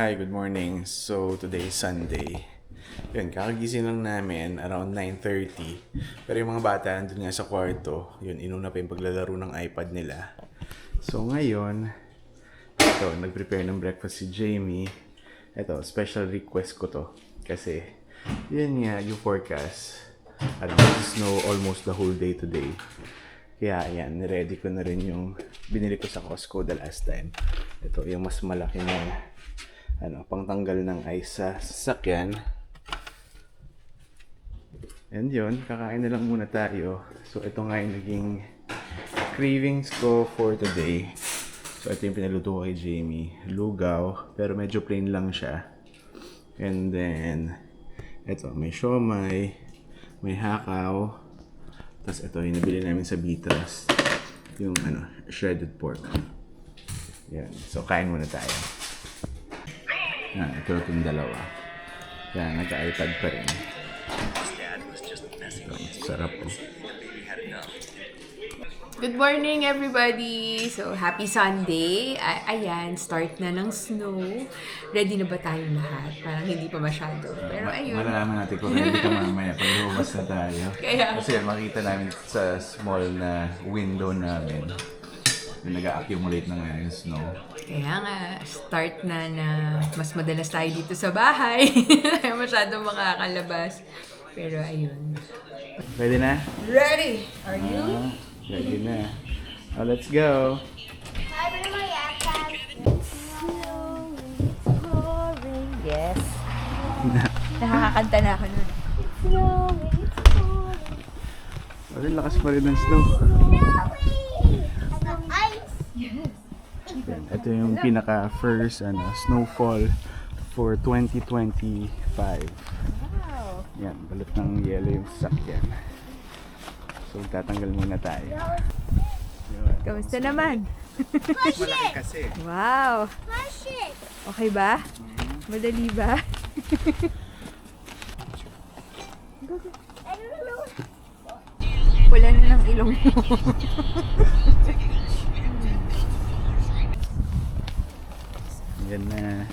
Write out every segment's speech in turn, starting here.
Hi, good morning. So, today is Sunday. Yun, kakagising lang namin around 9.30. Pero yung mga bata nandun nga sa kwarto, yun, inuna pa yung paglalaro ng iPad nila. So, ngayon, ito, nag-prepare ng breakfast si Jamie. Ito, special request ko to. Kasi, yun nga, yung forecast. Ano, snow almost the whole day today. Kaya ayan, ready ko na rin yung binili ko sa Costco the last time. Ito, yung mas malaki na ano, pangtanggal ng ice sa sasakyan. And yun, kakain na lang muna tayo. So, ito nga yung naging cravings ko for today. So, ito yung pinaluto ko kay Jamie. Lugaw, pero medyo plain lang siya. And then, ito, may siomay, may hakaw, tapos ito yung nabili namin sa Bitas. Yung ano, shredded pork. Yan. So, kain muna tayo. Yan, ito itong dalawa. Yan, nagka-iPad pa rin. Ito, sarap oh. po. Good morning, everybody! So, happy Sunday! Ay ayan, start na ng snow. Ready na ba tayong lahat? Parang hindi pa masyado. Pero ayun. Malalaman natin kung ready ka mamaya pag lumabas na tayo. Kaya- Kasi makita namin sa small na window namin yung nag-accumulate na nga yung snow. Kaya nga, start na na mas madalas tayo dito sa bahay. Masyadong makakalabas. Pero ayun. Ready na? Ready! Are you? Ah, ready na. Oh, let's go. Yes. Nakakakanta na ako nun. Wala, lakas pa rin ng snow. Yan, ito yung pinaka first ano, snowfall for 2025. Yan, balot ng yellow yung sasakyan. So, tatanggal muna tayo. Yun. Kamusta naman? Malaki kasi. Wow! Okay ba? Madali ba? Pula na ng ilong mo. Yan na.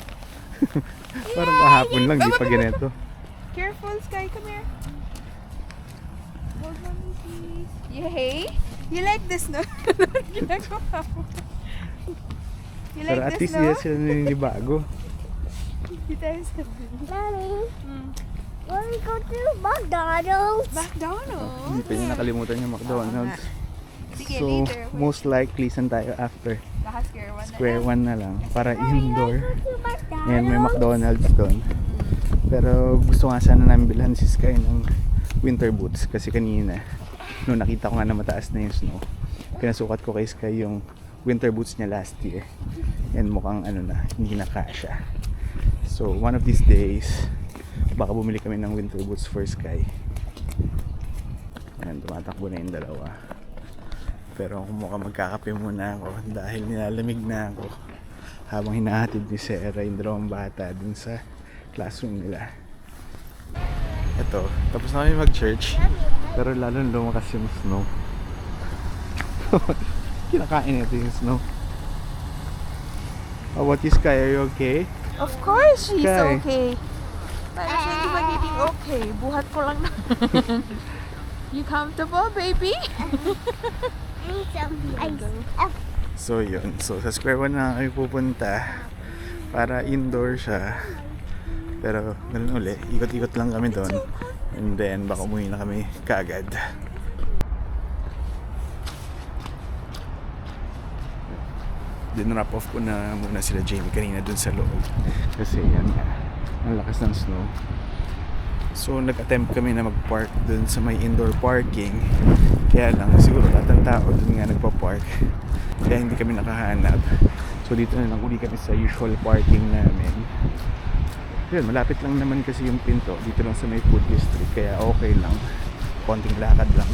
Parang kahapon lang, di pa ganito. Careful, Sky. Come here. Hold on, please. Yay! You like this, no? Ginagawa mo. You like Pero at this, least no? sila naninibago. Hindi tayo sa Mommy, when we go to McDonald's? McDonald's. Hindi pa niya nakalimutan yung McDonald's. Sige, So, later. most likely, saan tayo after? Baka square one na Square lang. one na lang, para indoor. Ayan, may McDonald's doon. Pero gusto nga sana namin bilhan si Sky ng winter boots kasi kanina, nung nakita ko nga na mataas na yung snow, pinasukat ko kay Sky yung winter boots niya last year. And mukhang ano na, hindi na kasha. So, one of these days, baka bumili kami ng winter boots for Sky. Ayan, tumatakbo na yung dalawa. Pero kung mukhang magkakape muna ako dahil nilalamig na ako habang hinahatid ni Sarah yung dalawang bata dun sa classroom nila. Ito, tapos na kami mag-church. Pero lalo lumakas yung snow. Kinakain ito yung snow. How about you, Sky? Are you okay? Of course, she's Okay. okay. Para siya hindi magiging okay. Buhat ko lang na. you comfortable, baby? So yun, so sa square one na kami pupunta para indoor siya. Pero ganun uli, ikot-ikot lang kami doon. And then baka umuwi na kami kaagad. Dinrap off ko na muna sila Jamie kanina dun sa loob. Kasi yan ang lakas ng snow. So nag-attempt kami na mag-park dun sa may indoor parking. Kaya lang, siguro lahat ng tao dun nga nagpa-park. Kaya hindi kami nakahanap. So dito na lang uli kami sa usual parking namin. Yun, malapit lang naman kasi yung pinto. Dito lang sa may food district. Kaya okay lang. Konting lakad lang.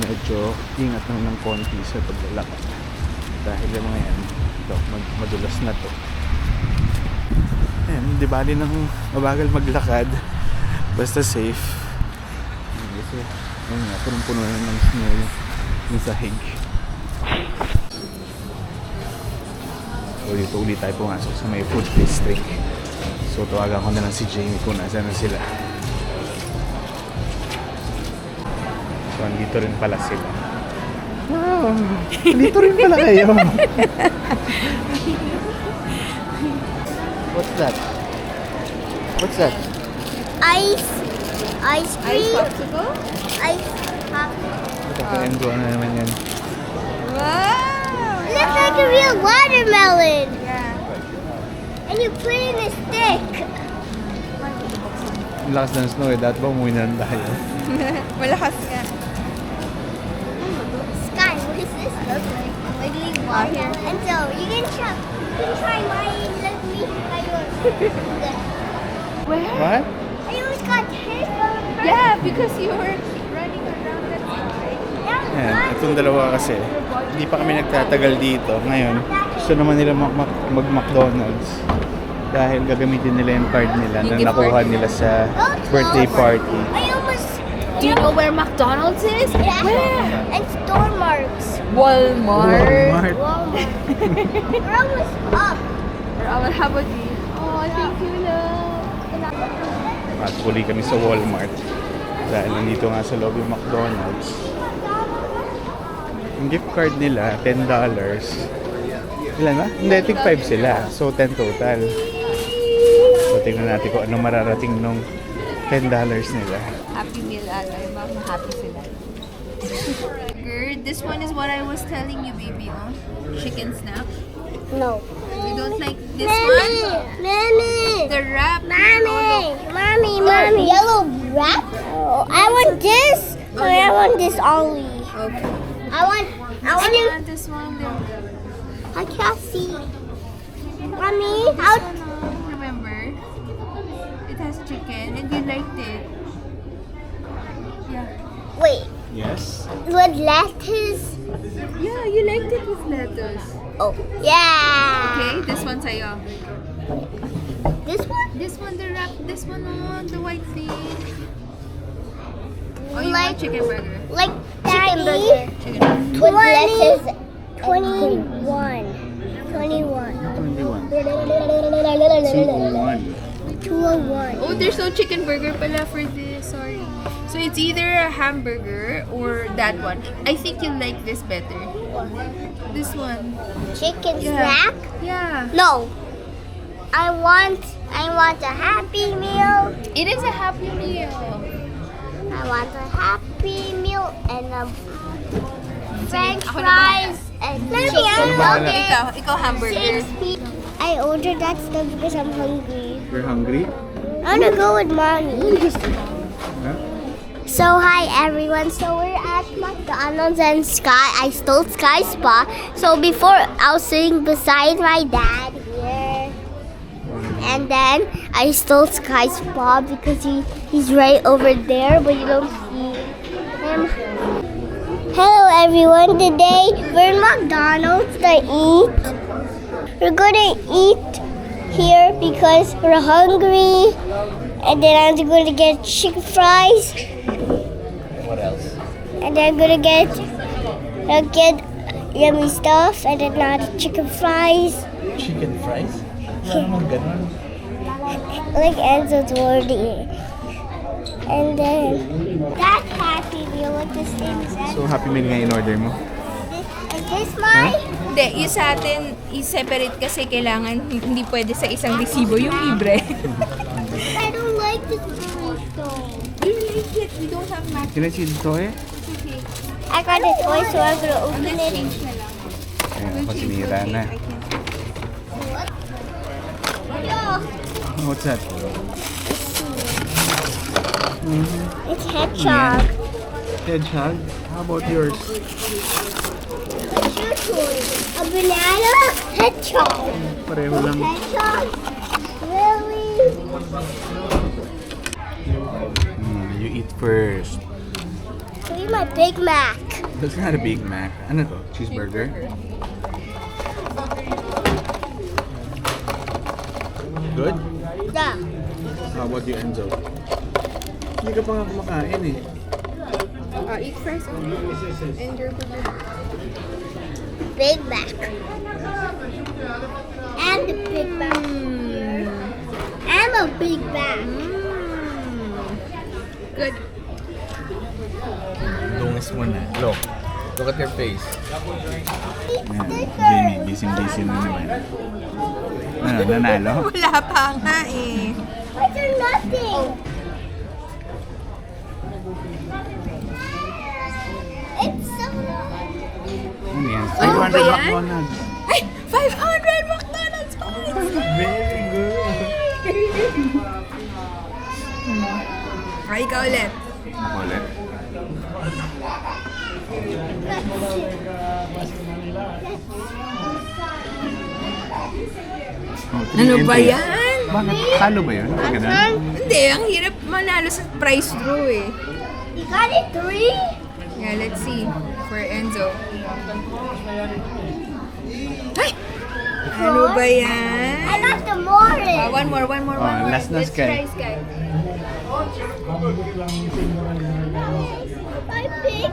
Medyo ingat lang ng konti sa paglalakad. Dahil yung mga yan, ito, mag- madulas na to. Ayan, di bali nang mabagal maglakad. Basta safe. Kasi, ayun nga, punong-puno na ng snow yung sahig. So dito ulit tayo pumasok sa may food district. So tawagan ko na lang si Jamie kung nasaan na sila. So andito rin pala sila. Wow! Dito rin pala kayo. What's that? What's that? Ice. Ice cream. Ice cream. popsicle? Ice pop. Ito na naman yan. Wow! Looks like a real watermelon. Yeah. And you put it in a stick. Ang lakas ng snow eh. Dapat ba umuwi na lang tayo? Malakas nga. Sky, what does this look like? Wiggly watermelon. And so you can try. You can try mine. Let me try yours. Where? What? Got hit. Yeah, because you were running around that side. Yan, itong dalawa kasi, hindi pa kami nagtatagal dito. Ngayon, gusto naman nila mag- mag- mag-McDonald's. Dahil gagamitin nila yung card nila na Yung gift nakuha card nila sa birthday party. I almost. Do you know where McDonald's is? Yeah. Where? And store marks. Walmart. Walmart. Walmart. We're almost up. Or our how about you? Oh, thank you. At huli kami sa Walmart. Dahil nandito nga sa loob yung McDonald's. Yung gift card nila, $10. Ilan ba? Hindi, tig 5 sila. So, 10 total. So, tingnan natin kung ano mararating nung $10 nila. Happy meal. Yung mga happy sila. This one is what I was telling you, baby. Oh, chicken snap. No. You don't like this one? Mommy. The wrap. Mommy. Mommy. Mommy. Yellow wrap? Oh, I want this. Oh, or I want this only. Okay. I want. I I want. want this one. There. I can't see. Mommy. How? Remember? It has chicken and you liked it. Yeah. Wait. Yes. With lettuce? Yeah, you liked it with lettuce. Oh. Yeah. Okay, this one sa'yo. This one? This one, the wrap. This one on the white thing. Oh, you Like- want chicken burger? Like chicken burger. Chicken burger. With lettuce. Twenty-one. Twenty-one. 21. 201. 201. Oh, there's no chicken burger pala for this. Sorry. So it's either a hamburger or that one. I think you like this better. This one. Chicken Yeah. snack? Yeah. No. I want I want a happy meal. It is a happy meal. I want a happy meal and a French ako na bahala. fries and Ako chicken bahala. nuggets. Ikaw, ikaw hamburger. I ordered that stuff because I'm hungry. You're hungry? I wanna go with mommy. Huh? So hi everyone. So we're at McDonald's and Sky. I stole Sky's spot. So before I was sitting beside my dad here, and then I stole Sky's spot because he he's right over there, but you don't see him. Hello everyone. Today we're in McDonald's to eat. We're gonna eat here because we're hungry. And then I'm gonna get chicken fries. What else? And then I'm gonna get I'll get yummy stuff and then not chicken fries. Chicken fries? Like Enzo's already. And then that happy meal with this thing is So, happy meal nga in-order mo? Is this mine? Hindi, yung sa atin, i-separate kasi kailangan hindi pwede sa isang resibo yung libre. I don't like this burrito. you like it. We don't have mac. Sila si Toy? I got a toy so I'm gonna open it. Ayan, We'll ako change sinira the na. I. Yeah. What's that? It's hedgehog. Hedgehog? How about yours? What's your toy? A banana hedgehog. Pareho lang. Hedgehog? Really? Mm, you eat first. Give me my Big Mac. That's not a Big Mac. Ano to? Cheeseburger? Good? Yeah. How about you, Enzo? Hindi ka pa nga kumakain eh. Uh, eat first only. And your. Big Mac. And big bag. Mm. Good. Lungis mo na. Ah. Look. Look at your face. Ayan, Jamie, busy-busy na naman. Ano, nanalo? Wala pa nga eh. What's your nothing? It's so long. Ano yan? 500 back 100. Ay, ikaw ulit. Ako ulit. Oh, Ano ba 3 yan? Bakit? Talo ba yun? Ganun? Hindi, ang hirap manalo sa price draw eh. You got it three? Yeah, let's see. For Enzo. Ay! Ano ba yan? I got the more. Ah, one more, one more, Oh, one more. last na, Let's Sky. try Sky. My big.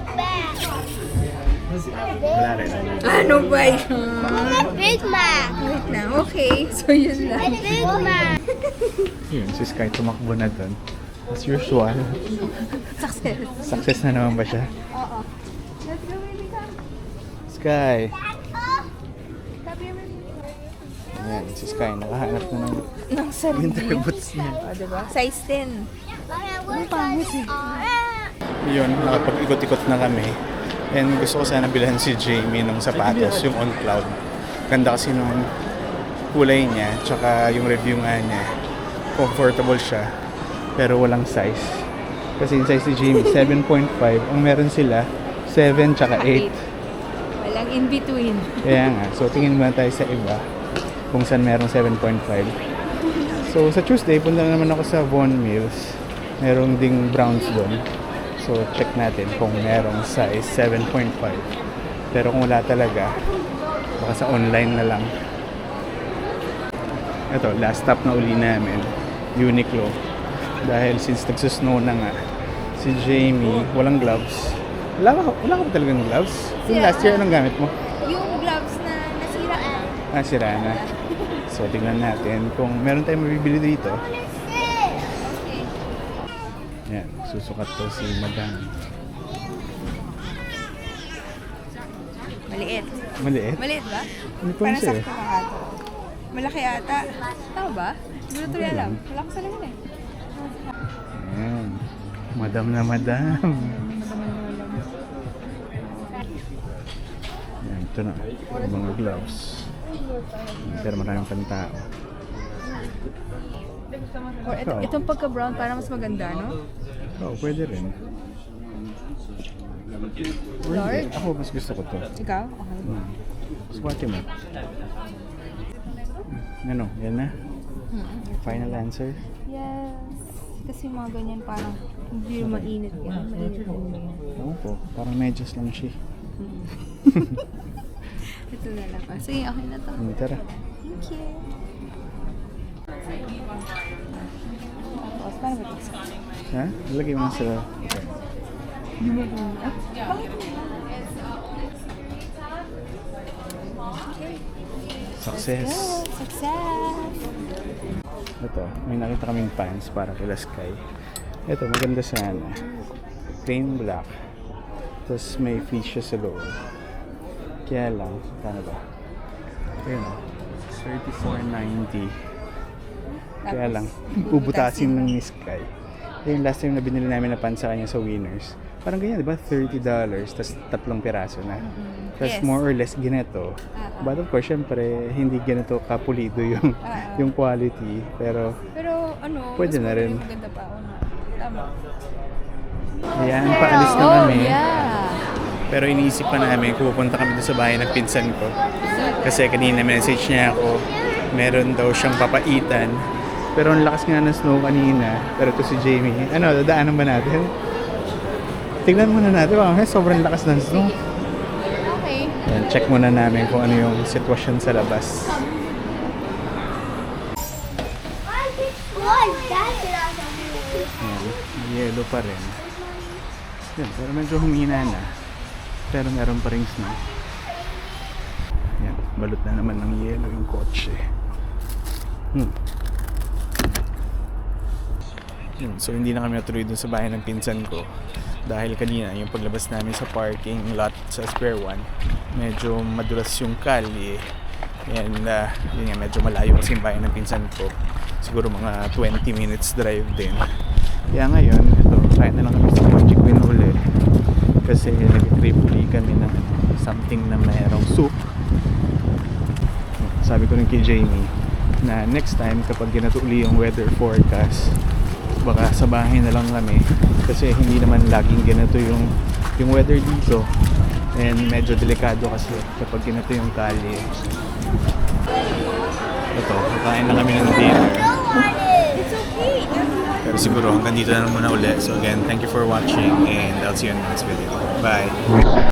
Wala rin. Ano ba yan? My Big Mac. Wait na, okay. So yun My lang. Big Mac. Yun, si Sky tumakbo na dun. As usual. Success. Success na naman ba siya? Oo. Let's go, baby. Come. Sky! Oh, Stop your baby. Ayan, si Sky nakahanap na ng Nang sarili. winter boots niya. O, diba? Size 10. I want to Yun, nakapag-ikot-ikot na kami. And gusto ko sana bilhan si Jamie ng sapatos, yung on cloud. Ganda kasi nung kulay niya, tsaka yung review nga niya. Comfortable siya, pero walang size. Kasi yung size ni Jamie, 7.5. Ang meron sila, 7 tsaka 8. Walang in between. Kaya nga, so tingin muna tayo sa iba kung saan merong 7.5. So sa Tuesday, punta na naman ako sa Von Mills. Merong ding Browns doon. So check natin kung merong size 7.5. Pero kung wala talaga, baka sa online na lang. Ito, last stop na uli namin, Uniqlo. Dahil since nagsusnow na nga, si Jamie, walang gloves. Wala ka, wala ka ba talagang gloves? Yung last year, anong gamit mo? Ah, sira na. So, tingnan natin kung meron tayong mabibili dito. Yan, susukat to si Madam. Maliit. Maliit? Maliit ba? Ano pa Parang sa'yo? sakto ka ata. Malaki ata. Tama ba? Hindi ko tuloy alam. Wala ko sa lamin eh. Yan. Madam na Madam. Yan, ito na. Yung mga gloves. Pero maraming pantao. Or ito, Ikaw? itong pagka-brown para mas maganda, no? Oo, pwede rin. Large? Ako, mas gusto ko to. Ikaw? Okay. Hmm. Swati mo. Ano, yan na? Final answer? Yes. Kasi mga ganyan parang hindi mainit yan. Mainit yan. Oo po, parang medyas lang siya. Ito na lang. Ah, Sige, okay na to. Hmm, tara. Thank you. Tapos, paano ba ito? Ha? Lagay mo na sa... Okay. Success! Success! Ito, may nakita kaming pants para kila Sky. Ito, maganda sana. Plain black. Tapos may fish sa loob. Kaya lang, kano ba? Ayun o. 34.90. Kaya lang, bubutasin lang ni Sky. Yung last time na binili namin na pants sa kanya sa Winners, parang ganyan, di ba? $30, tapos tatlong piraso na. Tapos Yes. more or less ganito. Ah. But of course, syempre, hindi ganito kapulido yung, ah. yung quality. Pero, Pero ano, Pwede na rin. Maganda pa ako na. Tama. ayan, paalis na kami. Oh, yeah. Pero iniisip pa namin kung pupunta kami doon sa bahay ng pinsan ko. Kasi kanina message niya ako, meron daw siyang papaitan. Pero ang lakas nga ng snow kanina. Pero to si Jamie, ano, dadaanan ba natin? Tingnan muna natin, baka sobrang lakas ng snow. Okay. Ayan, check muna namin kung ano yung sitwasyon sa labas. Ayan, yellow pa rin. Yan, pero medyo humina na. Pero meron pa rin snow. Yan, balot na naman ng yellow yung kotse. Hmm. Yun, so hindi na kami natuloy dun sa bahay ng pinsan ko dahil kanina yung paglabas namin sa parking lot sa Square One medyo madulas yung kali and uh, yun nga medyo malayo kasi yung bahay ng pinsan ko siguro mga 20 minutes drive din kaya ngayon ito kaya na lang kami sa Queen uli kasi nag-trip uli kami ng something na mayroong soup. Sabi ko rin kay Jamie na next time kapag ganito uli yung weather forecast baka sa bahay na lang kami kasi hindi naman laging ganito yung yung weather dito. And medyo delikado kasi kapag ganito yung kali ito kakain na kami ng dinner pero siguro hanggang dito na muna uli so again thank you for watching and I'll see you in the next video. Bye